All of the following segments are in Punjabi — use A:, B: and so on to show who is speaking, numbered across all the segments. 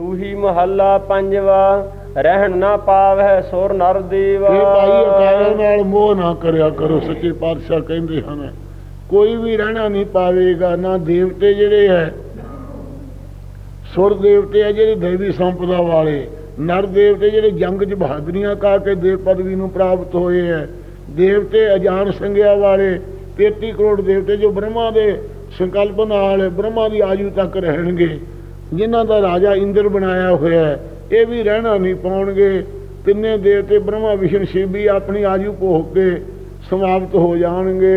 A: ਸੂਹੀ ਮਹੱਲਾ ਪੰਜਵਾ, ਰਹਿਣ ਨਾ ਪਾਵੈ ਸੁਰ ਨਰ ਦੇਵਾ।
B: ਇਹ ਭਾਈ ਅਕਾਲ ਨਾਲ ਮੋਹ ਨਾ ਕਰਿਆ ਕਰੋ, ਸੱਚੇ ਪਾਤਸ਼ਾਹ ਕਹਿੰਦੇ ਹਨ। ਕੋਈ ਵੀ ਰਹਿਣਾ ਨਹੀਂ ਪਾਵੇਗਾ, ਨਾ ਦੇਵਤੇ ਜਿਹੜੇ ਹੈ, ਸੁਰ ਦੇਵਤੇ ਆ ਜਿਹੜੇ ਦੇਵੀ ਸੰਪਦਾ ਵਾਲੇ, ਨਰ ਦੇਵਤੇ ਜਿਹੜੇ ਜੰਗ 'ਚ ਬਹਾਦਰੀਆਂ ਕਾ ਕੇ ਦੇਵ ਪਦਵੀ ਨੂੰ ਪ੍ਰਾਪਤ ਹੋਏ ਹੈ। ਦੇਵਤੇ ਅਜਾਨ ਸੰਗਿਆ ਵਾਲੇ 33 ਕਰੋੜ ਦੇਵਤੇ ਜੋ ਬ੍ਰਹਮਾ ਦੇ ਸੰਕਲਪ ਨਾਲ ਬ੍ਰਹਮਾ ਦੀ ਆਯੂ ਤੱਕ ਰਹਿਣਗੇ। ਜਿਨ੍ਹਾਂ ਦਾ ਰਾਜਾ ਇੰਦਰ ਬਣਾਇਆ ਹੋਇਆ ਹੈ ਇਹ ਵੀ ਰਹਿਣਾ ਨਹੀਂ ਪਾਉਣਗੇ। ਤਿੰਨੇ ਦੇਵਤੇ ਬ੍ਰਹਮਾ ਵਿਸ਼ਨ ਸ਼ਿਵ ਵੀ ਆਪਣੀ ਆਯੂ ਭੋਗ ਕੇ ਸਮਾਪਤ ਹੋ ਜਾਣਗੇ।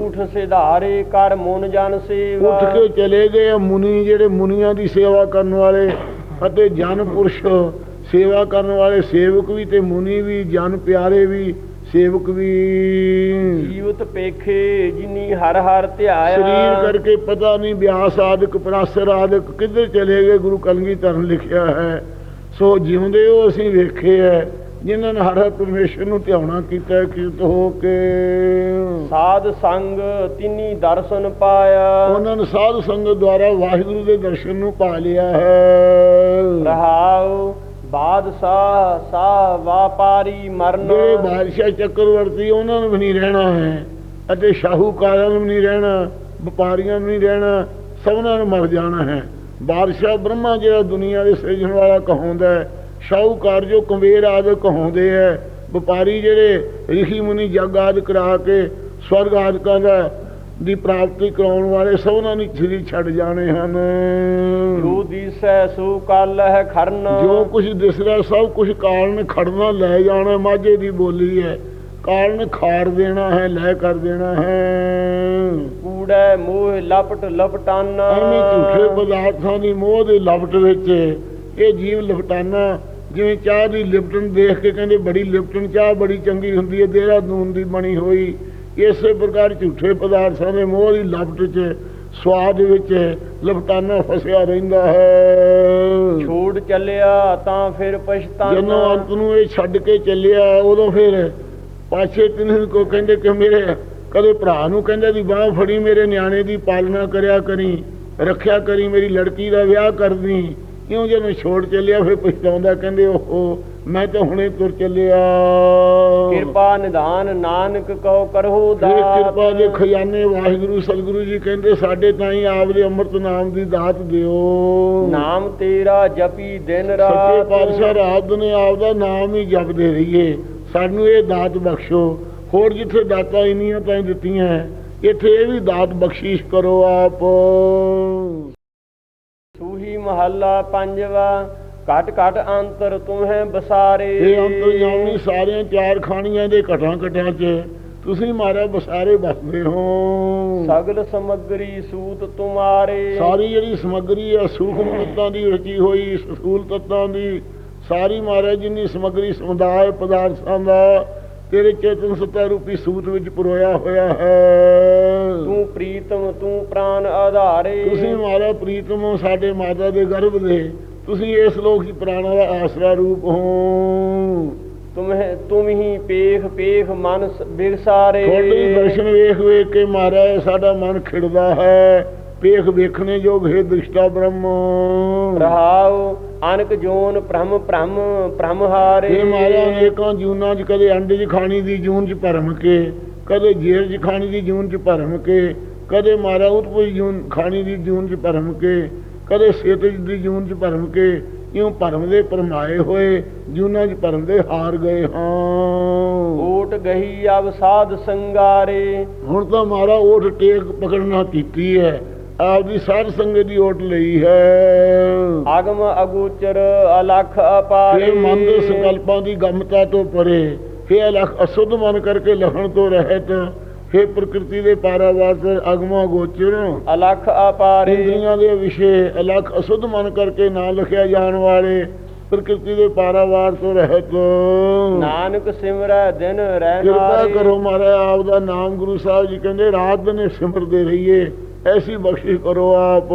A: ਊਠ ਸਿਧਾਰੇ ਕਰ ਮਨ ਜਨ ਸੇਵਾ।
B: ਉੱਠ ਕੇ ਚਲੇ ਗਏ ਮੁਨੀ ਜਿਹੜੇ ਮੁਨੀਆਂ ਦੀ ਸੇਵਾ ਕਰਨ ਵਾਲੇ ਅਤੇ ਜਨ ਪੁਰਸ਼ ਸੇਵਾ ਕਰਨ ਵਾਲੇ ਸੇਵਕ ਵੀ ਤੇ ਮੁਨੀ ਵੀ ਜਨ ਪਿਆਰੇ ਵੀ ਸੇਵਕ ਵੀ
A: ਜੀਵਤ ਪੇਖੇ ਜਿਨੀ ਹਰ ਹਰ ਧਿਆਇਆ।
B: ਸਰੀਰ ਕਰਕੇ ਪਤਾ ਨਹੀਂ ਵਿਆਸ ਆਦਿਕ ਪ੍ਰਾਸਰ ਆਦਿਕ ਕਿੱਧਰ ਚਲੇ ਗਏ ਗੁਰੂ ਕਲਗੀਧਰ ਨੇ ਲਿਖਿਆ ਹੈ। ਸੋ ਜਿਉਂਦੇ ਹੋ ਅਸੀਂ ਵੇਖੇ ਹੈ ਜਿਨ੍ਹਾਂ ਨੇ ਹਰ ਹਰ ਪਰਮੇਸ਼ਰ ਨੂੰ ਧਿਆਉਣਾ ਕੀਤਾ ਕਿਰਤ ਹੋ ਕੇ।
A: ਸਾਧ ਸੰਗ ਤਿਨੀ ਦਰਸ਼ਨ ਪਾਇਆ।
B: ਉਹਨਾਂ ਨੇ ਸਾਧ ਸੰਗਤ ਦੁਆਰਾ ਵਾਹਿਗੁਰੂ ਦੇ ਦਰਸ਼ਨ ਨੂੰ ਪਾ ਲਿਆ ਹੈ।
A: ਰਹਾਉ। ਬਾਦਸ਼ਾਹ ਸਾ ਵਾਪਾਰੀ ਮਰਨ।
B: ਜਿਹੜੇ ਬਾਦਸ਼ਾਹ ਚੱਕਰਵਰਤੀ ਉਹਨਾਂ ਨੂੰ ਵੀ ਨਹੀਂ ਰਹਿਣਾ ਹੈ। ਅਤੇ ਸ਼ਾਹੂਕਾਰਾਂ ਨੂੰ ਨਹੀਂ ਰਹਿਣਾ, ਵਪਾਰੀਆਂ ਨੂੰ ਨਹੀਂ ਰਹਿਣਾ, ਸਭਨਾਂ ਨੂੰ ਮਰ ਜਾਣਾ ਹੈ। ਬਾਦਸ਼ਾਹ ਬ੍ਰਹਮਾ ਜਿਹੜਾ ਦੁਨੀਆ ਦੇ ਸਿਰਜਣ ਵਾਲਾ ਕਹਾਉਂਦਾ ਹੈ, ਸ਼ਾਹੂਕਾਰ ਜੋ ਕੰਵੇਰ ਆਦਿ ਕਹਾਉਂਦੇ ਹੈ, ਵਪਾਰੀ ਜਿਹੜੇ ਰਿਸ਼ੀ ਮੁਨੀ ਜਗ ਆਦਿ ਕਰਾ ਕੇ ਸਵਰਗ ਆਦਿਕਾਂ ਦਾ ਦੀ ਪ੍ਰਾਪਤੀ ਕਰਾਉਣ ਵਾਲੇ ਸਭਨਾਂ ਨੇ ਸਰੀਰ ਛੱਡ ਜਾਣੇ ਹਨ।
A: ਜੋ ਦਿਸੈ ਸੋ ਕਲ ਹੈ ਖਰਨ
B: ਜੋ ਕੁਝ ਦਿਸ ਰਿਹਾ ਸਭ ਕੁਝ ਕਾਰਨ ਖੜਨਾ ਲੈ ਜਾਣਾ ਮਾਝੇ ਦੀ ਬੋਲੀ ਹੈ। ਕਾਰਨ ਖਾੜ ਦੇਣਾ ਹੈ ਲੈ ਕਰ ਦੇਣਾ ਹੈ।
A: ਕੂੜੈ ਮੋਹ ਲਪਟ ਲਪਟਾਨ।
B: ਐਵੇਂ ਝੂਠੇ ਪਦਾਰਥਾਂ ਦੀ ਮੋਹ ਦੇ ਲਪਟ ਵਿੱਚ ਇਹ ਜੀਵ ਲਪਟਾਨਾ ਜਿਵੇਂ ਚਾਹ ਦੀ ਲਿਪਟਨ ਦੇਖ ਕੇ ਕਹਿੰਦੇ ਬੜੀ ਲਿਪਟਨ ਚਾਹ ਬੜੀ ਚੰਗੀ ਹੁੰਦੀ ਹੈ ਦੇਹਰਾਦੂਨ ਦੀ ਬਣੀ ਹੋਈ। ਇਸੇ ਪ੍ਰਕਾਰ ਝੂਠੇ ਪਦਾਰਥਾਂ ਦੇ ਮੋਹ ਦੀ ਲਪਟ 'ਚ ਸਵਾਦ ਵਿੱਚ ਲਪਟਾਨਾ ਫਸਿਆ ਰਹਿੰਦਾ ਹੈ।
A: ਛੋੜ ਚੱਲਿਆ ਤਾਂ ਫਿਰ ਪਛਤਾਨਾ।
B: ਜਦੋਂ ਅੰਤ ਨੂੰ ਇਹ ਛੱਡ ਕੇ ਚੱਲਿਆ ਉਦੋਂ ਫਿਰ ਪਾਛੇ ਤਿੰਨ ਕੋ ਕਹਿੰਦੇ ਕਿ ਮੇਰੇ ਕਦੇ ਭਰਾ ਨੂੰ ਕਹਿੰਦਾ ਦੀ ਬਾਹ ਫੜੀ ਮੇਰੇ ਨਿਆਣੇ ਦੀ ਪਾਲਣਾ ਕਰਿਆ ਕਰੀ ਰੱਖਿਆ ਕਰੀ ਮੇਰੀ ਲੜਕੀ ਦਾ ਵਿਆਹ ਕਰਦੀ ਕਿਉਂ ਜਦੋਂ ਛੋੜ ਚੱਲਿਆ ਫਿਰ ਪਛਤਾਉਂਦਾ ਕਹਿੰਦੇ ਓਹੋ ਮੈਂ ਤਾਂ ਹੁਣੇ ਤੁਰ ਚੱਲਿਆ।
A: ਕਿਰਪਾ ਨਿਧਾਨ ਨਾਨਕ ਕਉ ਕਰਹੁ ਦਾਤ।
B: ਕਿਰਪਾ ਦੇ ਖਜ਼ਾਨੇ ਵਾਹਿਗੁਰੂ ਸਤਿਗੁਰੂ ਜੀ ਕਹਿੰਦੇ ਸਾਡੇ ਤਾਈਂ ਆਪਦੇ ਅੰਮ੍ਰਿਤ ਨਾਮ ਦੀ ਦਾਤ ਦਿਓ।
A: ਨਾਮ ਤੇਰਾ ਜਪੀ ਦਿਨ
B: ਸੱਚੇ
A: ਰਾਤ
B: ਪਾਤਸ਼ਾਹ ਰਾਤ ਨੇ ਆਪਦਾ ਨਾਮ ਹੀ ਜਪਦੇ ਰਹੀਏ। ਸਾਨੂੰ ਇਹ ਦਾਤ ਬਖਸ਼ੋ। ਹੋਰ ਜਿੱਥੇ ਦਾਤਾਂ ਇੰਨੀਆਂ ਤਾਂ ਦਿੱਤੀਆਂ ਹੈ, ਇੱਥੇ ਇਹ ਵੀ ਦਾਤ ਬਖਸ਼ੀਸ਼ ਕਰੋ ਆਪ।
A: ਸੂਹੀ ਮਹੱਲਾ ਪੰਜਵਾ ਘਟ ਘਟ ਅੰਤਰ ਤੂੰ ਹੈ ਬਸਾਰੇ।
B: ਇਹ ਅੰਤਰਯਾਮੀ ਸਾਰਿਆਂ ਚਾਰ ਖਾਣੀਆਂ ਦੇ ਘਟਾਂ ਘਟਾਂ 'ਚ ਤੁਸੀਂ ਮਾਰਾ ਬਸਾਰੇ ਬਸਦੇ ਹੋ।
A: ਸਗਲ ਸਮਗਰੀ ਸੂਤ ਤੁਮਾਰੇ।
B: ਸਾਰੀ ਜਿਹੜੀ ਸਮੱਗਰੀ ਹੈ ਸੂਖਮ ਤੱਤਾਂ ਦੀ ਰਚੀ ਹੋਈ ਸਥੂਲ ਤੱਤਾਂ ਦੀ ਸਾਰੀ ਮਹਾਰਾਜ ਜਿੰਨੀ ਸਮੱਗਰੀ ਸਮੁਦਾਇ ਪਦਾਰਥਾਂ ਦਾ ਤੇਰੇ ਚੇਤਨ ਸੱਤਾ ਰੂਪੀ ਸੂਤ ਵਿੱਚ ਪਰੋਇਆ ਹੋਇਆ ਹੈ।
A: ਤੂੰ ਪ੍ਰੀਤਮ ਤੂੰ ਪ੍ਰਾਨ ਆਧਾਰੇ।
B: ਤੁਸੀਂ ਮਾਰਾ ਪ੍ਰੀਤਮ ਹੋ ਸਾਡੇ ਮਾਤਾ ਦੇ ਗਰਭ ਦੇ। ਤੁਸੀਂ ਇਸ ਲੋਕ ਦੀ ਪ੍ਰਾਣਾ ਦਾ ਆਸਰਾ ਰੂਪ ਹੋ।
A: ਤੁਮਹਿ ਤੁਮ ਹੀ ਪੇਖ ਪੇਖ ਮਨ ਬਿਗਸਾਰੇ
B: ਤੁਹਾਡੇ ਦਰਸ਼ਨ ਵੇਖ ਵੇਖ ਕੇ ਮਾਰਾ ਸਾਡਾ ਮਨ ਖਿੜਦਾ ਹੈ। ਵੇਖ ਵੇਖਣੇ ਯੋਗ ਹੈ ਦ੍ਰਿਸ਼ਟਾ ਬ੍ਰਹਮ।
A: ਰਹਾਉ ਅਨਕ ਜੋਨ ਭ੍ਰਮ ਭ੍ਰਮ ਭ੍ਰਮ ਹਾਰੇ
B: ਇਹ ਮਾਰਿਆ ਅਨੇਕਾਂ ਜੂਨਾਂ 'ਚ ਕਦੇ ਅੰਡੇ 'ਚ ਖਾਣੀ ਦੀ ਜੂਨ 'ਚ ਭਰਮ ਕੇ ਕਦੇ ਜੇਰ 'ਚ ਖਾਣੀ ਦੀ ਜੂਨ 'ਚ ਭਰਮ ਕੇ ਕਦੇ ਮਾਰਿਆ ਉਤਪੁਜ ਜੂਨ ਖਾਣੀ ਦੀ ਜੂਨ 'ਚ ਭਰਮ ਕੇ ਕਦੇ ਸੇਤਜ ਦੀ ਜੂਨ 'ਚ ਭਰਮ ਕੇ ਇਉਂ ਭਰਮ ਦੇ ਪਰਮਾਏ ਹੋਏ ਜੂਨਾਂ 'ਚ ਭਰਮ ਦੇ ਹਾਰ ਗਏ ਹਾਂ।
A: ਓਟ ਗਹੀ ਅਬ ਸਾਧ ਸੰਗਾਰੇ।
B: ਹੁਣ ਤਾਂ ਮਾਰਾ ਓਟ ਟੇਕ ਪਕੜਨਾ ਕੀਤੀ ਹੈ ਆਪਦੀ ਸਾਧ ਸੰਗਤ ਦੀ ਓਟ ਲਈ ਹੈ।
A: ਆਗਮ ਅਗੋਚਰ ਅਲਖ ਅਪਾਰੇ।
B: ਫਿਰ ਮਨ ਦੇ ਸੰਕਲਪਾਂ ਦੀ ਗਮਤਾ ਤੋਂ ਪਰੇ ਫਿਰ ਅਲਖ ਅਸੁੱਧ ਮਨ ਕਰਕੇ ਲਖਣ ਤੋਂ ਰਹਿਤ ਫਿਰ ਪ੍ਰਕਿਰਤੀ ਦੇ ਪਾਰਾਵਾਰ ਅਗਮਾ ਗੋਚਰ
A: ਅਲਖ ਅਪਾਰੇ।
B: ਇੰਦਰੀਆਂ ਦੇ ਵਿਸ਼ੇ ਅਲਖ ਅਸੁੱਧ ਮਨ ਕਰਕੇ ਨਾ ਲਿਖਿਆ ਜਾਣ ਵਾਲੇ ਪ੍ਰਕਿਰਤੀ ਦੇ ਪਾਰਾਵਾਰ ਤੋਂ ਰਹਿਤ।
A: ਨਾਨਕ ਸਿਮਰੈ ਦਿਨ ਰਹਿ
B: ਕਿਰਪਾ ਕਰੋ ਮਹਾਰਾਜ ਆਪ ਦਾ ਨਾਮ ਗੁਰੂ ਸਾਹਿਬ ਜੀ ਕਹਿੰਦੇ ਰਾਤ ਦਿਨ ਸਿਮਰਦੇ ਰਹੀਏ। ਐਸੀ ਬਖਸ਼ਿਸ਼ ਕਰੋ ਆਪ।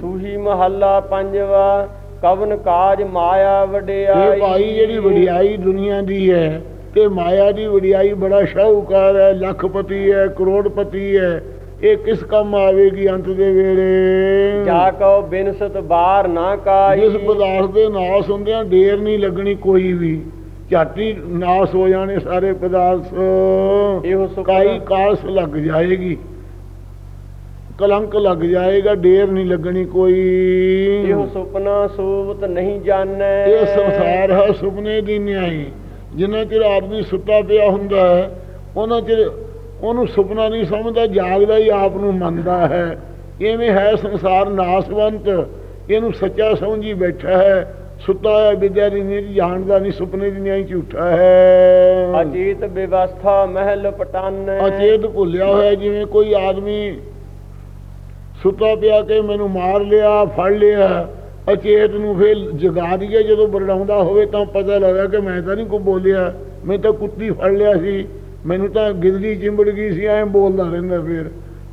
A: ਸੂਹੀ ਮਹੱਲਾ ਪੰਜਵਾ ਕਵਨ ਕਾਜ ਮਾਇਆ
B: ਇਹ
A: ਵਡਿਆਈ
B: ਭਾਈ ਜਿਹੜੀ ਵਡਿਆਈ ਦੁਨੀਆ ਦੀ ਹੈ ਤੇ ਮਾਇਆ ਦੀ ਵਡਿਆਈ ਬੜਾ ਸ਼ਾਹੂਕਾਰ ਹੈ ਲੱਖਪਤੀ ਹੈ ਕਰੋੜਪਤੀ ਹੈ ਇਹ ਕਿਸ ਕੰਮ ਆਵੇਗੀ ਅੰਤ ਦੇ ਵੇਲੇ?
A: ਜਾ ਕਉ ਬਿਨਸਤ ਬਾਰ ਨਾ ਕਾਈ
B: ਜਿਸ ਪਦਾਰਥ ਦੇ ਨਾਸ ਹੁੰਦਿਆਂ ਢੇਰ ਨਹੀਂ ਲੱਗਣੀ ਕੋਈ ਵੀ ਝਾਟੀ ਨਾਸ ਹੋ ਜਾਣੇ ਸਾਰੇ ਪਦਾਰਥ।
A: ਇਹੋ ਸੁਪਨਾ
B: ਕਾਈ ਕਾਲਸ ਲੱਗ ਜਾਏਗੀ। ਕਲੰਕ ਲੱਗ ਜਾਏਗਾ ਢੇਰ ਨਹੀਂ ਲੱਗਣੀ ਕੋਈ।
A: ਇਹੋ ਸੁਪਨਾ ਸੂਬਤ ਨਹੀਂ ਜਾਣੈ।
B: ਇਹ ਸੰਸਾਰ ਹੈ ਸੁਪਨੇ ਦੀ ਨਿਆਈ। ਜਿੰਨਾ ਚਿਰ ਆਦਮੀ ਸੁੱਤਾ ਪਿਆ ਹੁੰਦਾ ਹੈ ਉਹਨਾਂ ਚਿਰ ਉਹਨੂੰ ਸੁਪਨਾ ਨਹੀਂ ਸਮਝਦਾ ਜਾਗਦਾ ਹੀ ਆਪ ਨੂੰ ਮੰਨਦਾ ਹੈ। ਇਵੇਂ ਹੈ ਸੰਸਾਰ ਨਾਸਵੰਤ। ਇਹਨੂੰ ਸੱਚਾ ਸਮਝੀ ਬੈਠਾ ਹੈ। ਸੁੱਤਾ ਹੋਇਆ ਵਿਦਿਆ ਦੀ ਨਹੀਂ ਜਾਣਦਾ ਨਹੀਂ ਸੁਪਨੇ ਦੀ ਨਿਆਈ ਝੂਠਾ ਹੈ।
A: ਅਚੇਤ ਵਿਵਸਥਾ ਮਹਿਲ ਪਟਾਨੈ।
B: ਅਚੇਤ ਭੁੱਲਿਆ ਹੋਇਆ ਜਿਵੇਂ ਕੋਈ ਆਦਮੀ ਸੁੱਤਾ ਪਿਆ ਕੇ ਮੈਨੂੰ ਮਾਰ ਲਿਆ, ਫੜ ਲਿਆ। ਅਚੇਤ ਨੂੰ ਫੇਰ ਜਗਾ ਦਈਏ, ਜਦੋਂ ਬਰੜਾਉਂਦਾ ਹੋਵੇ ਤਾਂ ਪਤਾ ਲੱਗਾ ਕਿ ਮੈਂ ਤਾਂ ਨਹੀਂ ਕੋਈ ਬੋਲਿਆ। ਮੈਂ ਤਾਂ ਕੁੱਤੀ ਫੜ ਲਿਆ ਸੀ। ਮੈਨੂੰ ਤਾਂ ਗਿੱਲੀ ਚਿੰਬੜ ਗਈ ਸੀ, ਐਂ ਬੋਲਦਾ ਰਹਿੰਦਾ ਫੇਰ।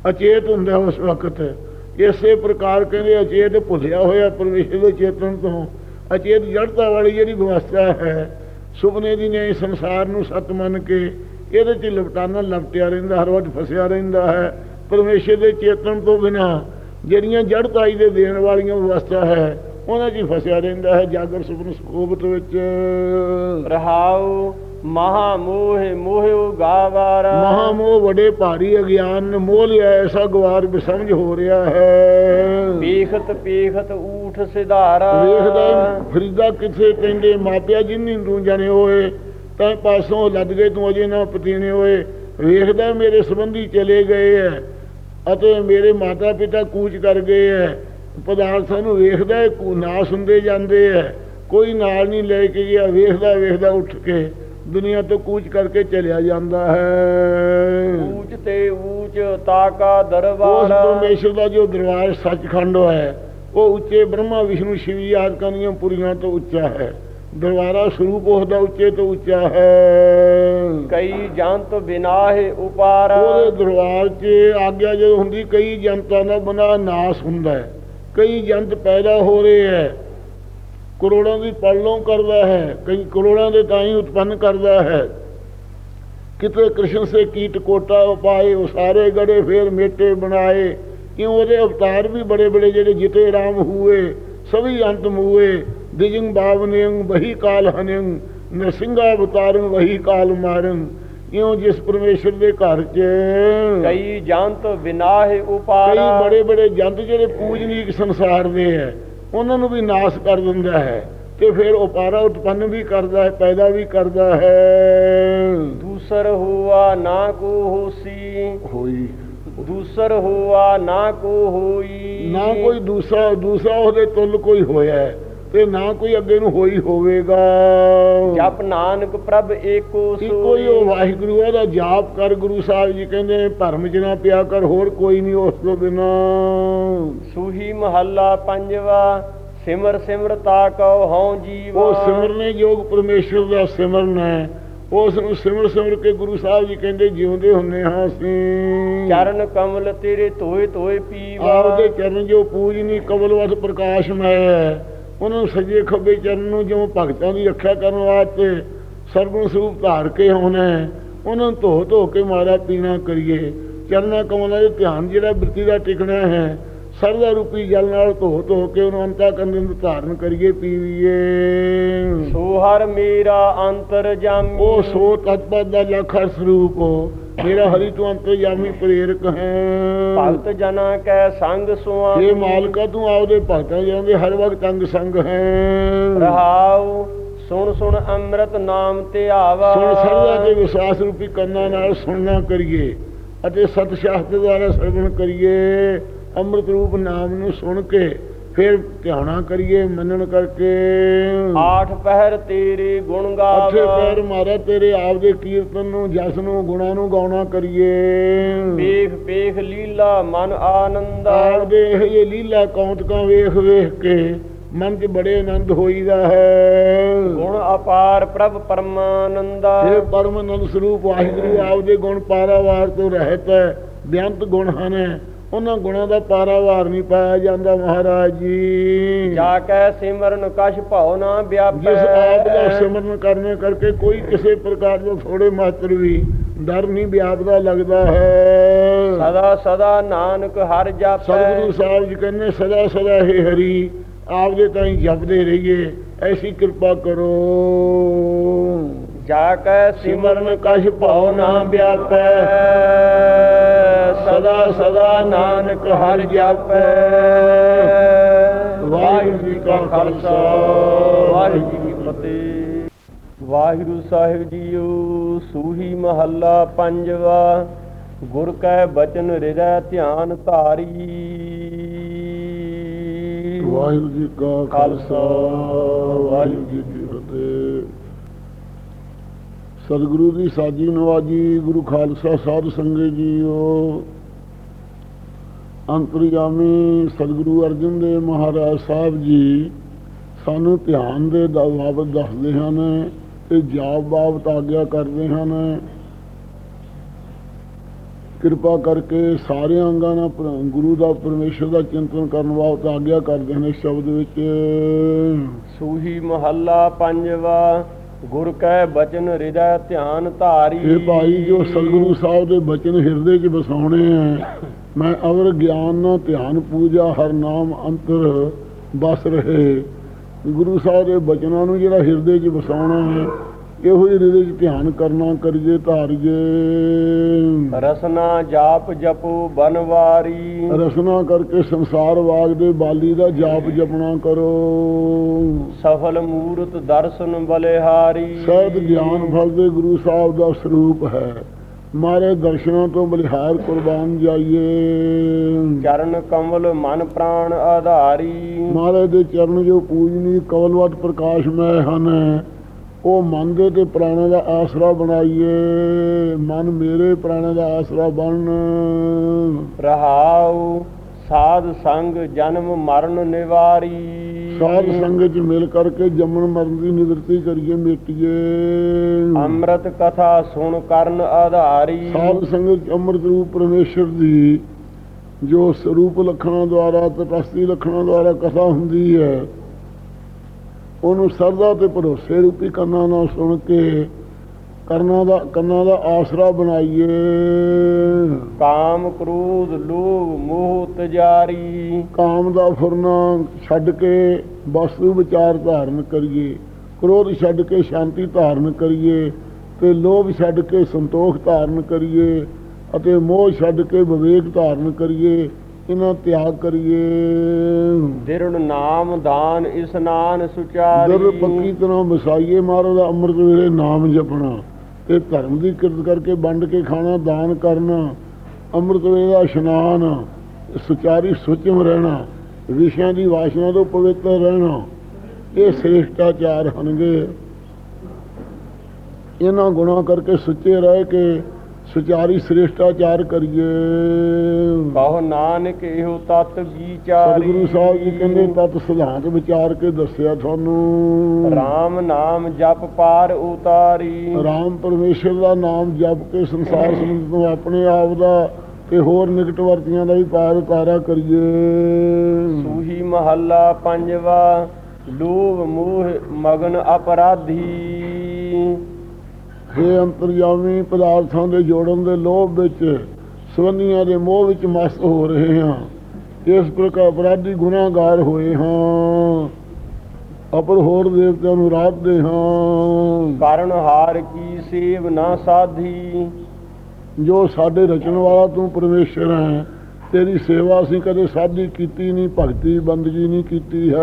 B: ਅਚੇਤ ਹੁੰਦਾ ਉਸ ਵਕਤ। ਇਸੇ ਪ੍ਰਕਾਰ ਕਹਿੰਦੇ ਅਚੇਤ ਭੁੱਲਿਆ ਹੋਇਆ ਪਰਮੇਸ਼ਰ ਦੇ ਚੇਤਨ ਤੋਂ। ਅਚੇਤ ਜੜਤਾ ਵਾਲੀ ਜਿਹੜੀ ਵਿਵਸਥਾ ਹੈ, ਸੁਪਨੇ ਦੀ ਨੇ ਸੰਸਾਰ ਨੂੰ ਸਤ ਮੰਨ ਕੇ, ਇਹਦੇ 'ਚ ਲਪਟਾਨਾ ਲਪਟਿਆ ਰਹਿੰਦਾ, ਹਰ ਵਕਤ ਫਸਿਆ ਰਹਿੰਦਾ ਹੈ। ਪਰਮੇਸ਼ਰ ਦੇ ਚੇਤਨ ਤੋਂ ਬਿਨਾ ਜਿਹੜੀਆਂ ਜੜਤਾਈ ਦੇ ਦੇਣ ਵਾਲੀਆਂ ਵਿਵਸਥਾ ਹੈ ਉਹਨਾਂ 'ਚ ਹੀ ਫਸਿਆ ਰਹਿੰਦਾ ਹੈ ਜਾਗਰ ਸੁਪਨ ਸੁਖੋਬਤ ਵਿੱਚ।
A: ਰਹਾਉ ਮਹਾ ਮੋਹ ਮੋਹ ਗਾਵਾਰ।
B: ਮਹਾਮੋਹ ਵੱਡੇ ਭਾਰੀ ਅਗਿਆਨ ਨੇ ਮੋਹ ਲਿਆ ਐਸਾ ਗਵਾਰ ਬਸਮਝ ਹੋ ਰਿਹਾ ਹੈ।
A: ਪੀਖਤ ਪੀਖਤ ਊਠ ਸਿਧਾਰਾ।
B: ਵੇਖਦਾ ਫਰੀਦਾ ਕਿਥੇ ਕਹਿੰਦੇ ਮਾਪਿਆ ਜਿੰਨੀ ਤੂੰ ਜਾਣੇ ਹੋਏ ਤੈਂ ਪਾਸੋਂ ਲੱਦ ਗਏ ਤੂੰ ਅਜੇ ਨਾ ਪਤੀਣੇ ਹੋਏ। ਵੇਖਦਾ ਮੇਰੇ ਸੰਬੰਧੀ ਚਲੇ ਗਏ ਐ ਅਤੇ ਮੇਰੇ ਮਾਤਾ ਪਿਤਾ ਕੂਚ ਕਰ ਗਏ ਐ। ਪਦਾਰਥਾਂ ਨੂੰ ਵੇਖਦਾ ਹੈ, ਨਾਸ ਹੁੰਦੇ ਜਾਂਦੇ ਐ। ਕੋਈ ਨਾਲ ਨਹੀਂ ਲੈ ਕੇ ਗਿਆ ਵੇਖਦਾ ਵੇਖਦਾ ਉੱਠ ਕੇ ਦੁਨੀਆ ਤੋਂ ਕੂਚ ਕਰਕੇ ਚਲਿਆ ਜਾਂਦਾ ਹੈ।
A: ਊਚ ਤੇ ਊਚ ਤਾਕਾ
B: ਉਸ
A: ਦਰਬਾਰ।
B: ਪਰਮੇਸ਼ਰ ਦਾ ਜੋ ਦਰਬਾਰ ਸੱਚਖੰਡ ਹੈ ਉਹ ਉੱਚੇ ਬ੍ਰਹਮਾ ਵਿਸ਼ਨੂੰ ਸ਼ਿਵ ਆਦਿਕਾਂ ਦੀਆਂ ਪੁਰੀਆਂ ਤੋਂ ਉੱਚਾ ਹੈ। ਦਰਬਾਰਾ ਸਰੂਪ ਉਹਦਾ ਉੱਚੇ ਤੋਂ ਉੱਚਾ ਹੈ।
A: ਕਈ ਜੰਤ ਬਿਨਾਹਿ ਉਪਾਰ।
B: ਉਹਦੇ ਦਰਬਾਰ 'ਚ ਆਗਿਆ ਜਦੋਂ ਹੁੰਦੀ ਕਈ ਜਨਤਾਂ ਦਾ ਬਣਾ ਨਾਸ ਹੁੰਦਾ ਹੈ। ਕਈ ਜੰਤ ਪੈਦਾ ਹੋ ਰਹੇ ਹੈ। ਕਰੋੜਾਂ ਦੀ ਪਲਲੋਂ ਕਰਦਾ ਹੈ। ਕਈ ਕਰੋੜਾਂ ਦੇ ਤਾਂ ਹੀ ਉਤਪੰਨ ਕਰਦਾ ਹੈ। ਕਿਤੇ ਕ੍ਰਿਸ਼ਨ ਸੇ ਕੀਟ ਕੋਟਾ ਉਪਾਏ ਉਹ ਸਾਰੇ ਗੜੇ ਫੇਰ ਮੇਟੇ ਬਣਾਏ। ਕਿਉਂ ਉਹਦੇ ਅਵਤਾਰ ਵੀ ਬੜੇ ਬੜੇ ਜਿਹੜੇ ਜਿਤੇ ਰਾਮ ਹੂਏ ਸਭੀ ਅੰਤ ਮੂਏ। ਦਿਜਿੰਗ ਬਾਵਨਿੰਗ ਵਹੀ ਕਾਲ ਹਨਿੰਗ ਨਰਸਿੰਘਾ ਅਵਤਾਰੰ ਵਹੀ ਕਾਲ ਮਾਰੰ ਇਉਂ ਜਿਸ ਪਰਮੇਸ਼ਰ ਦੇ ਘਰ 'ਚ
A: ਕਈ ਜੰਤ
B: ਕਈ
A: ਉਪਾਰ
B: ਬੜੇ ਬੜੇ ਜੰਤ ਜਿਹੜੇ ਪੂਜਨੀਕ ਸੰਸਾਰ ਦੇ ਹੈ ਉਹਨਾਂ ਨੂੰ ਵੀ ਨਾਸ ਕਰ ਦਿੰਦਾ ਹੈ ਤੇ ਫਿਰ ਉਪਾਰਾ ਉਤਪੰਨ ਵੀ ਕਰਦਾ ਹੈ ਪੈਦਾ ਵੀ ਕਰਦਾ ਹੈ
A: ਦੂਸਰ ਹੁਆ ਨਾ ਕੋ ਹੋਸੀ
B: ਹੋਈ
A: ਦੂਸਰ ਹੁਆ ਨਾ ਕੋ ਹੋਈ
B: ਨਾ ਕੋਈ ਦੂਸਰਾ ਦੂਸਰਾ ਉਹਦੇ ਤੁੱਲ ਕੋਈ ਹੋਇਆ ਹੈ, ਤੇ ਨਾ ਕੋਈ ਅੱਗੇ ਨੂੰ ਹੋਈ ਹੋਵੇਗਾ।
A: ਜਪ ਨਾਨਕ ਪ੍ਰਭ ਏਕੋ
B: ਇੱਕੋ ਹੀ ਉਹ ਵਾਹਿਗੁਰੂ ਉਹਦਾ ਜਾਪ ਕਰ ਗੁਰੂ ਸਾਹਿਬ ਜੀ ਕਹਿੰਦੇ ਭਰਮ ਚ ਨਾ ਪਿਆ ਕਰ ਹੋਰ ਕੋਈ ਨਹੀਂ ਉਸ ਤੋਂ ਬਿਨਾ।
A: ਸੂਹੀ ਮਹੱਲਾ ਪੰਜਵਾ ਸਿਮਰ ਸਿਮਰ ਤਾ ਕਉ ਹਉ ਜੀਵ।
B: ਉਹ ਸਿਮਰਨੇ ਯੋਗ ਪਰਮੇਸ਼ਰ ਦਾ ਸਿਮਰਨ ਹੈ ਉਸ ਨੂੰ ਸਿਮਰ ਸਿਮਰ ਕੇ ਗੁਰੂ ਸਾਹਿਬ ਜੀ ਕਹਿੰਦੇ ਜਿਉਂਦੇ ਹੁੰਨੇ ਹਾਂ ਅਸੀਂ।
A: ਚਰਨ ਕਮਲ ਤੇਰੇ ਧੋਏ ਧੋਏ ਪੀਵਾ।
B: ਆਪਦੇ ਚਰਨ ਜੋ ਪੂਜਨੀ ਕਬਲਵਤ ਪ੍ਰਕਾਸ਼ਮੈ। ਹੈ ਉਹਨਾਂ ਨੂੰ ਸੱਜੇ ਖੱਬੇ ਚਰਨ ਨੂੰ ਜਿਉਂ ਭਗਤਾਂ ਦੀ ਰੱਖਿਆ ਕਰਨ ਵਾਸਤੇ ਸਰਗੁਣ ਸਰੂਪ ਧਾਰ ਕੇ ਹੋਣਾ ਹੈ, ਉਹਨਾਂ ਨੂੰ ਧੋ ਧੋ ਕੇ ਮਾਰਾ ਪੀਣਾ ਕਰੀਏ। ਚਰਨਾਂ ਕਮਲਾਂ ਦੇ ਧਿਆਨ ਜਿਹੜਾ ਬਿਰਤੀ ਦਾ ਟਿਕਣਾ ਹੈ ਸਰਦਾ ਰੂਪੀ ਜਲ ਨਾਲ ਧੋ ਧੋ ਕੇ ਉਹਨੂੰ ਅੰਤਾ ਕਰਨ ਨੂੰ ਧਾਰਨ ਕਰੀਏ ਪੀਵੀਏ।
A: ਸੋ ਹਰ ਮੇਰਾ ਅੰਤਰ ਜਾਮੀ।
B: ਉਹ ਸੋ ਤਤਪਦ ਦਾ ਲਖਰ ਸਰੂਪ ਮੇਰਾ ਹਰੀ ਤੂੰ ਅੰਤਰਜਾਮੀ ਪ੍ਰੇਰਕ ਹੈ।
A: ਭਗਤ ਜਨਾ ਕੈ ਸੰਗ ਸੁਆਮੀ
B: ਇਹ ਮਾਲਕਾ ਤੂੰ ਆਪਦੇ ਭਗਤਾਂ ਜਾਂਦੇ ਹਰ ਵਕਤ ਅੰਗ ਸੰਗ ਹੈ।
A: ਰਹਾਉ ਸੁਣ ਸੁਣ ਅੰਮ੍ਰਿਤ ਨਾਮ ਧਿਆਵਾ
B: ਸੁਣ ਸਰਦਾ ਤੇ ਵਿਸ਼ਵਾਸ ਰੂਪੀ ਕੰਨਾਂ ਨਾਲ ਸੁਣਨਾ ਕਰੀਏ ਅਤੇ ਸਤ ਸ਼ਾਸਤਰ ਦੁਆਰਾ ਸਰਵਣ ਕਰੀਏ। ਅੰਮ੍ਰਿਤ ਰੂਪ ਨਾਮ ਨੂੰ ਸੁਣ ਕੇ ਫਿਰ ਧਿਆਨਾ ਕਰੀਏ ਮੰਨਣ ਕਰਕੇ।
A: ਆਠ ਪਹਿਰ ਤੇਰੇ ਗੁਣ
B: ਅੱਠੇ
A: ਗਾਵਾ
B: ਪੈਰ ਮਾਰਾ ਤੇਰੇ ਆਪਦੇ ਕੀਰਤਨ ਨੂੰ ਜਸ ਨੂੰ ਗੁਣਾਂ ਨੂੰ ਗਾਉਣਾ ਕਰੀਏ।
A: ਵੇਖ ਵੇਖ ਲੀਲਾ ਮਨ ਆਨੰਦਾ।
B: ਆਪਦੇ ਇਹ ਜਿਹੇ ਲੀਲਾ ਕੌਂਤਕਾਂ ਵੇਖ ਵੇਖ ਕੇ ਮਨ 'ਚ ਬੜੇ ਆਨੰਦ ਹੋਈਦਾ ਹੈ।
A: ਗੁਣ ਅਪਾਰ ਪ੍ਰਭ ਪਰਮਾਨੰਦਾ।
B: ਇਹ ਪਰਮ ਆਨੰਦ ਸਰੂਪ ਵਾਹਿਗੁਰੂ ਆਪਦੇ ਗੁਣ ਪਾਰਾਵਾਰ ਤੋਂ ਰਹਿਤ ਹੈ ਬੇਅੰਤ ਗੁਣ ਹਨ। ਉਹਨਾਂ ਗੁਣਾਂ ਦਾ ਪਾਰਾਵਾਰ ਨਹੀਂ ਪਾਇਆ ਜਾਂਦਾ ਮਹਾਰਾਜ ਜੀ।
A: ਜਾ ਕੈ ਸਿਮਰਨ ਕਛ ਭਉ ਨਾ
B: ਜਿਸ ਆਪ ਦਾ
A: ਵਿਆਪੈ
B: ਸਿਮਰਨ ਕਰਨੇ ਕਰਕੇ ਕੋਈ ਕਿਸੇ ਪ੍ਰਕਾਰ ਦਾ ਥੋੜੇ ਮਾਤਰ ਵੀ ਡਰ ਨਹੀਂ ਵਿਆਪਦਾ ਲੱਗਦਾ ਹੈ।
A: ਸਦਾ ਸਦਾ ਨਾਨਕ ਹਰ ਜਾਪੈ।
B: ਸਤਿਗੁਰੂ ਸਾਹਿਬ ਜੀ ਕਹਿੰਦੇ ਸਦਾ ਸਦਾ ਹੈ ਹਰੀ ਆਪਦੇ ਤਾਈਂ ਜਪਦੇ ਰਹੀਏ ਐਸੀ ਕਿਰਪਾ ਕਰੋ।
A: ਜਾ ਕੈ ਸਿਮਰਨ ਕਛ ਭਉ ਨਾ ਵਿਆਪੈ। ਸਦਾ ਸਦਾ ਨਾਨਕ ਹਰ ਜਾਪੈ। ਵਾਹਿਗੁਰੂ ਜੀ ਕਾ ਖਾਲਸਾ, ਵਾਹਿਗੁਰੂ ਜੀ ਕੀ ਫਤਿਹ। ਵਾਹਿਗੁਰੂ ਸਾਹਿਬ ਜੀਓ, ਸੂਹੀ ਮਹੱਲਾ ਪੰਜਵਾ, ਗੁਰ ਕੈ ਬਚਨ ਹਿਰਦੈ ਧਿਆਨ ਧਾਰੀ।
B: ਵਾਹਿਗੁਰੂ ਜੀ ਕਾ ਖਾਲਸਾ, ਵਾਹਿਗੁਰੂ ਜੀ ਸਤਿਗੁਰੂ ਦੀ ਸਾਜੀ ਨਵਾਜੀ, ਗੁਰੂ ਖਾਲਸਾ ਸਾਧ ਸੰਗਤ ਜੀਓ। ਅੰਤਰਯਾਮੀ ਸਤਿਗੁਰੂ ਅਰਜਨ ਦੇਵ ਮਹਾਰਾਜ ਸਾਹਿਬ ਜੀ ਸਾਨੂੰ ਧਿਆਨ ਦੇ ਬਾਬਤ ਦੱਸਦੇ ਹਨ ਤੇ ਜਾਪ ਬਾਬਤ ਆਗਿਆ ਕਰਦੇ ਹਨ। ਕਿਰਪਾ ਕਰਕੇ ਸਾਰੇ ਅੰਗਾਂ ਨਾਲ ਗੁਰੂ ਦਾ ਪਰਮੇਸ਼ਰ ਦਾ ਚਿੰਤਨ ਕਰਨ ਬਾਬਤ ਆਗਿਆ ਕਰਦੇ ਹਨ ਇਸ ਸ਼ਬਦ ਵਿੱਚ।
A: ਸੂਹੀ ਮਹੱਲਾ ਪੰਜਵਾ ਗੁਰ ਕੈ ਬਚਨ ਹਿਰਦੈ ਧਿਆਨ ਧਾਰੀ।
B: ਇਹ ਭਾਈ ਜੋ ਸਤਿਗੁਰੂ ਸਾਹਿਬ ਦੇ ਬਚਨ ਹਿਰਦੇ 'ਚ ਵਸਾਉਣੇ ਹੈ ਮੈਂ ਅਵਰ ਗਿਆਨ ਨਾ ਧਿਆਨ ਪੂਜਾ, ਹਰ ਨਾਮ ਅੰਤਰ ਬਸ ਰਹੇ। ਗੁਰੂ ਸਾਹਿਬ ਦੇ ਬਚਨਾਂ ਨੂੰ ਜਿਹੜਾ ਹਿਰਦੇ 'ਚ ਵਸਾਉਣਾ ਹੈ ਇਹੋ ਹੀ ਹਿਰਦੇ 'ਚ ਧਿਆਨ ਕਰਨਾ ਕਰੀਏ ਧਾਰੀਏ।
A: ਰਸਨਾ ਜਾਪ ਜਪੋ ਬਨਵਾਰੀ।
B: ਰਸਨਾ ਕਰਕੇ ਸੰਸਾਰ ਵਾਗ ਦੇ ਬਾਲੀ ਦਾ ਜਾਪ ਜਪਣਾ ਕਰੋ।
A: ਸਫਲ ਮੂਰਤ ਦਰਸ਼ਨ ਬਲਿਹਾਰੀ।
B: ਸਹਿਤ ਗਿਆਨ ਫਲ ਦੇ ਗੁਰੂ ਸਾਹਿਬ ਦਾ ਸਰੂਪ ਹੈ। ਮਾਰੇ ਦਰਸ਼ਨਾਂ ਤੋਂ ਬਲਿਹਾਰ ਕੁਰਬਾਨ ਜਾਈਏ।
A: ਚਰਨ ਕਮਲ ਮਨ ਪ੍ਰਾਣ ਆਧਾਰੀ।
B: ਮਹਾਰਾਜ ਦੇ ਚਰਨ ਜੋ ਪੂਜਨੀ ਕਵਲਵਤ ਪ੍ਰਕਾਸ਼ਮੈ ਹਨ। ਉਹ ਦੇ ਤੇ ਪ੍ਰਾਣਾਂ ਦਾ ਆਸਰਾ ਬਣਾਈਏ ਮਨ ਮੇਰੇ ਪ੍ਰਾਣਾਂ ਦਾ ਆਸਰਾ ਬਣ।
A: ਰਹਾਉ ਸਾਧ ਸੰਗ ਜਨਮ ਮਰਨ ਨਿਵਾਰੀ।
B: ਸਾਧ ਸੰਗਤ ਚ ਮਿਲ ਕਰਕੇ ਜੰਮਣ ਮਰਨ ਦੀ ਨਿਵਰਤੀ ਕਰੀਏ ਮਿਟੀਏ।
A: ਅੰਮ੍ਰਿਤ ਕਥਾ ਸੁਣ ਕਰਨ ਆਧਾਰੀ।
B: ਸਾਧ ਸੰਗਤ ਚ ਅੰਮ੍ਰਿਤ ਰੂਪ ਪਰਮੇਸ਼ਰ ਦੀ ਜੋ ਸਰੂਪ ਲਖਣਾਂ ਦੁਆਰਾ ਤਟਸਥੀ ਲਖਣਾਂ ਦੁਆਰਾ ਕਥਾ ਹੁੰਦੀ ਹੈ। ਉਹਨੂੰ ਸਰਦਾ ਤੇ ਭਰੋਸੇ ਰੂਪੀ ਕੰਨਾਂ ਨਾਲ ਸੁਣ ਕੇ ਕਰਨਾ ਦਾ ਕੰਨਾਂ ਦਾ ਆਸਰਾ ਬਣਾਈਏ।
A: ਕਾਮ ਕ੍ਰੋਧ ਲੋਭ ਮੋਹ ਤਜਾਰੀ।
B: ਕਾਮ ਦਾ ਫੁਰਨਾ ਛੱਡ ਕੇ ਵਸਤੂ ਵਿਚਾਰ ਧਾਰਨ ਕਰੀਏ। ਕ੍ਰੋਧ ਛੱਡ ਕੇ ਸ਼ਾਂਤੀ ਧਾਰਨ ਕਰੀਏ ਤੇ ਲੋਭ ਛੱਡ ਕੇ ਸੰਤੋਖ ਧਾਰਨ ਕਰੀਏ ਅਤੇ ਮੋਹ ਛੱਡ ਕੇ ਵਿਵੇਕ ਧਾਰਨ ਕਰੀਏ। ਇਹਨਾਂ ਤਿਆਗ ਕਰੀਏ।
A: ਦਿਰੜ ਨਾਮ ਦਾਨ ਇਸਨਾਨ ਸੁਚਾਰੀ।
B: ਦਰ ਪੱਕੀ ਤਰ੍ਹਾਂ ਵਸਾਈਏ ਮਹਾਰਾਜ ਦਾ ਅੰਮ੍ਰਿਤ ਵੇਲੇ ਨਾਮ ਜਪਣਾ। ਤੇ ਧਰਮ ਦੀ ਕਿਰਤ ਕਰਕੇ ਵੰਡ ਕੇ ਖਾਣਾ ਦਾਨ ਕਰਨਾ। ਅੰਮ੍ਰਿਤ ਵੇਲੇ ਦਾ ਇਸ਼ਨਾਨ ਸੁਚਾਰੀ ਸੁਚਮ ਰਹਿਣਾ। ਵਿਸ਼ਿਆਂ ਦੀ ਵਾਸ਼ਨਾ ਤੋਂ ਪਵਿੱਤਰ ਰਹਿਣਾ। ਇਹ ਸ੍ਰੇਸ਼ਟਾਚਾਰ ਹਨਗੇ ਇਹਨਾਂ ਗੁਣਾਂ ਕਰਕੇ ਸੁੱਚੇ ਰਹਿ ਕੇ ਸੁਚਾਰੀ ਸ੍ਰੇਸ਼ਟਾਚਾਰ ਕਰੀਏ।
A: ਕਹੋ ਨਾਨਕ ਇਹੋ ਤਤ ਵਿਚਾਰੀ।
B: ਸਤਿਗੁਰੂ ਸਾਹਿਬ ਜੀ ਕਹਿੰਦੇ ਤਤ ਸਿਧਾਂਤ ਵਿਚਾਰ ਕੇ ਦੱਸਿਆ ਤੁਹਾਨੂੰ।
A: ਰਾਮ ਨਾਮ ਜਪ ਪਾਰ ਉਤਾਰੀ।
B: ਰਾਮ ਪਰਮੇਸ਼ਰ ਦਾ ਨਾਮ ਜਪ ਕੇ ਸੰਸਾਰ ਸਮੁੰਦਰ ਤੋਂ ਆਪਣੇ ਆਪ ਦਾ ਤੇ ਹੋਰ ਨਿਕਟ ਵਰਤੀਆਂ ਦਾ ਵੀ ਪਾਰ ਉਤਾਰਾ ਕਰੀਏ।
A: ਸੂਹੀ ਮਹੱਲਾ ਪੰਜਵਾ ਲੋਭ ਮੋਹ ਮਗਨ ਅਪਰਾਧੀ।
B: हे ਅੰਤਰਯਾਮੀ ਪਦਾਰਥਾਂ ਦੇ ਜੋੜਨ ਦੇ ਲੋਭ ਵਿੱਚ ਸਬੰਧੀਆਂ ਦੇ ਮੋਹ ਵਿੱਚ ਮਸਤ ਹੋ ਰਹੇ ਹਾਂ ਇਸ ਪ੍ਰਕਾਰ ਅਪਰਾਧੀ ਗੁਨਾਹਗਾਰ ਹੋਏ ਹਾਂ। ਅਪਰ ਹੋਰ ਦੇਵਤਿਆਂ ਨੂੰ ਰਾਧਦੇ ਹਾਂ।
A: ਕਰਨ ਹਾਰ ਕੀ ਸੇਵ ਨਾ ਸਾਧੀ?
B: ਜੋ ਸਾਡੇ ਰਚਣ ਵਾਲਾ ਤੂੰ ਪਰਮੇਸ਼ਰ ਹੈ ਤੇਰੀ ਸੇਵਾ ਅਸੀਂ ਕਦੇ ਸਾਡੀ ਕੀਤੀ ਨਹੀਂ ਭਗਤੀ ਬੰਦਗੀ ਨਹੀਂ ਕੀਤੀ ਹੈ।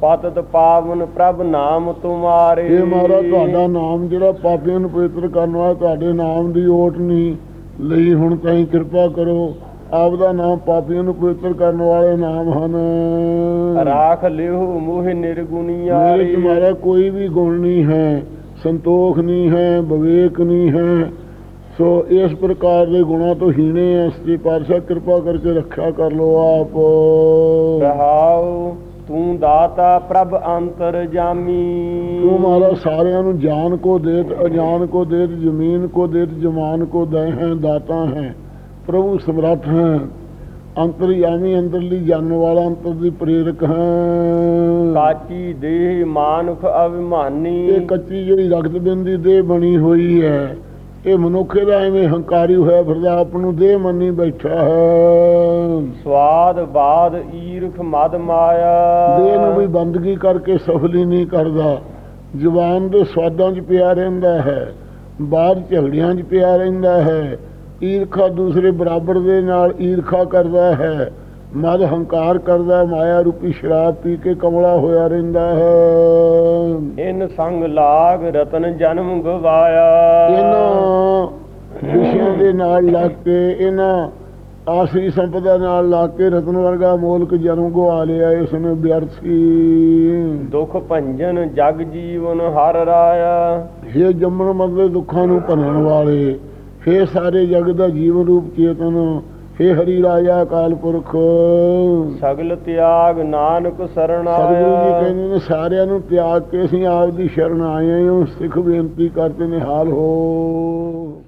A: ਪਤਤ ਪਾਵਨ ਪ੍ਰਭ ਨਾਮ ਤੁਮਾਰੇ।
B: ਇਹ ਮਹਾਰਾਜ ਤੁਹਾਡਾ ਨਾਮ ਜਿਹੜਾ ਪਾਪੀਆਂ ਨੂੰ ਪਵਿੱਤਰ ਕਰਨ ਵਾਲਾ ਤੁਹਾਡੇ ਨਾਮ ਦੀ ਓਟ ਨਹੀਂ। ਲਈ ਹੁਣ ਤਾਈਂ ਕਿਰਪਾ ਕਰੋ ਆਪ ਦਾ ਨਾਮ ਪਾਪੀਆਂ ਨੂੰ ਪਵਿੱਤਰ ਕਰਨ ਵਾਲੇ ਨਾਮ ਹਨ।
A: ਰਾਖ ਲਿਓ ਮੋਹ
B: ਮੇਰੇ
A: ਨਿਰਗੁਣੀਆਰੇ
B: ਚ ਮਹਾਰਾਜ ਕੋਈ ਵੀ ਗੁਣ ਨਹੀਂ ਹੈ ਸੰਤੋਖ ਨਹੀਂ ਹੈ ਵਿਵੇਕ ਨਹੀਂ ਹੈ। ਸੋ ਇਸ ਪ੍ਰਕਾਰ ਦੇ ਗੁਣਾਂ ਤੋਂ ਹੀਣੇ ਸ੍ਰੀ ਪਾਤਸ਼ਾਹ ਕਿਰਪਾ ਕਰਕੇ ਰੱਖਿਆ ਕਰ ਲੋ ਆਪ।
A: ਰਹਾਉ ਤੂੰ ਦਾਤਾ ਪ੍ਰਭ ਅੰਤਰ ਜਾਮੀ।
B: ਤੂੰ ਮਹਾਰਾਜ ਸਾਰਿਆਂ ਨੂੰ ਜਾਨ ਕੋ ਦੇਤ ਅਜਾਨ ਕੋ ਦੇਤ ਜ਼ਮੀਨ ਕੋ ਦੇਤ ਜਮਾਨ ਕੋ ਦੇ ਹੈ ਦਾਤਾ ਹੈ ਪ੍ਰਭੂ ਸਮਰੱਥ ਹੈ। ਅੰਤਰਯਾਮੀ ਅੰਦਰਲੀ ਜਾਣਨ ਵਾਲਾ ਅੰਤਰ ਦੀ ਪ੍ਰੇਰਕ ਹੈ।
A: ਕਾਚੀ ਦੇਹ ਮਾਨੁਖ ਅਭਿਮਾਨੀ।
B: ਇਹ ਕੱਚੀ ਜਿਹੜੀ ਰਗਤ ਬਿੰਦੀ ਦੇ ਬਣੀ ਹੋਈ ਹੈ। ਇਹ ਮਨੁੱਖੇ ਦਾ ਐਵੇਂ ਹੰਕਾਰੀ ਹੋਇਆ ਫਿਰਦਾ ਆਪ ਨੂੰ ਦੇਹ ਮੰਨੀ ਬੈਠਾ ਹੈ।
A: ਸਵਾਦ ਬਾਦ ਈਰਖ ਮਦ ਮਾਇਆ।
B: ਦੇਹ ਨੂੰ ਵੀ ਬੰਦਗੀ ਕਰਕੇ ਸਫਲੀ ਨਹੀਂ ਕਰਦਾ। ਜ਼ੁਬਾਨ ਦੇ ਸਵਾਦਾਂ 'ਚ ਪਿਆ ਰਹਿੰਦਾ ਹੈ ਬਾਹਰ ਝਗੜਿਆਂ 'ਚ ਪਿਆ ਰਹਿੰਦਾ ਹੈ। ਈਰਖਾ ਦੂਸਰੇ ਬਰਾਬਰ ਦੇ ਨਾਲ ਈਰਖਾ ਕਰਦਾ ਹੈ। ਮਦ ਹੰਕਾਰ ਕਰਦਾ ਮਾਇਆ ਰੂਪੀ ਸ਼ਰਾਬ ਪੀ ਕੇ ਕਮਲਾ ਹੋਇਆ ਰਹਿੰਦਾ ਹੈ।
A: ਇਨ ਸੰਗ ਲਾਗ ਰਤਨ ਜਨਮ ਗਵਾਇਆ।
B: ਇਹਨਾਂ ਵਿਸ਼ਿਆਂ ਦੇ ਨਾਲ ਲੱਗ ਕੇ ਇਹਨਾਂ ਆਸਰੀ ਸੰਪਦਾ ਨਾਲ ਲੱਗ ਕੇ ਰਤਨ ਵਰਗਾ ਮੋਲਕ ਜਨਮ ਗਵਾ ਲਿਆ ਇਸ ਨੇ ਵਿਅਰਥੀ।
A: ਦੁਖ ਭੰਜਨ ਜਗ ਜੀਵਨ ਹਰ ਰਾਇਆ।
B: ਹੇ ਜੰਮਣ ਮਰਦੇ ਦੁੱਖਾਂ ਨੂੰ ਭੰਨਣ ਵਾਲੇ ਹੇ ਸਾਰੇ ਜਗ ਦਾ ਜੀਵਨ ਰੂਪ ਚੇਤਨ ਹੇ ਹਰੀ ਰਾਜਾ ਅਕਾਲ ਪੁਰਖ।
A: ਸਗਲ ਤਿਆਗ ਨਾਨਕ ਸਰਣ
B: ਸਤਿਗੁਰੂ ਜੀ
A: ਆਇਆ।
B: ਕਹਿੰਦੇ ਨੇ ਸਾਰਿਆਂ ਨੂੰ ਤਿਆਗ ਕੇ ਅਸੀਂ ਆਪ ਦੀ ਸ਼ਰਨ ਆਏ ਹਾਂ ਸਿੱਖ ਬੇਨਤੀ ਕਰਦੇ ਨੇ ਹਾਲ ਹੋ।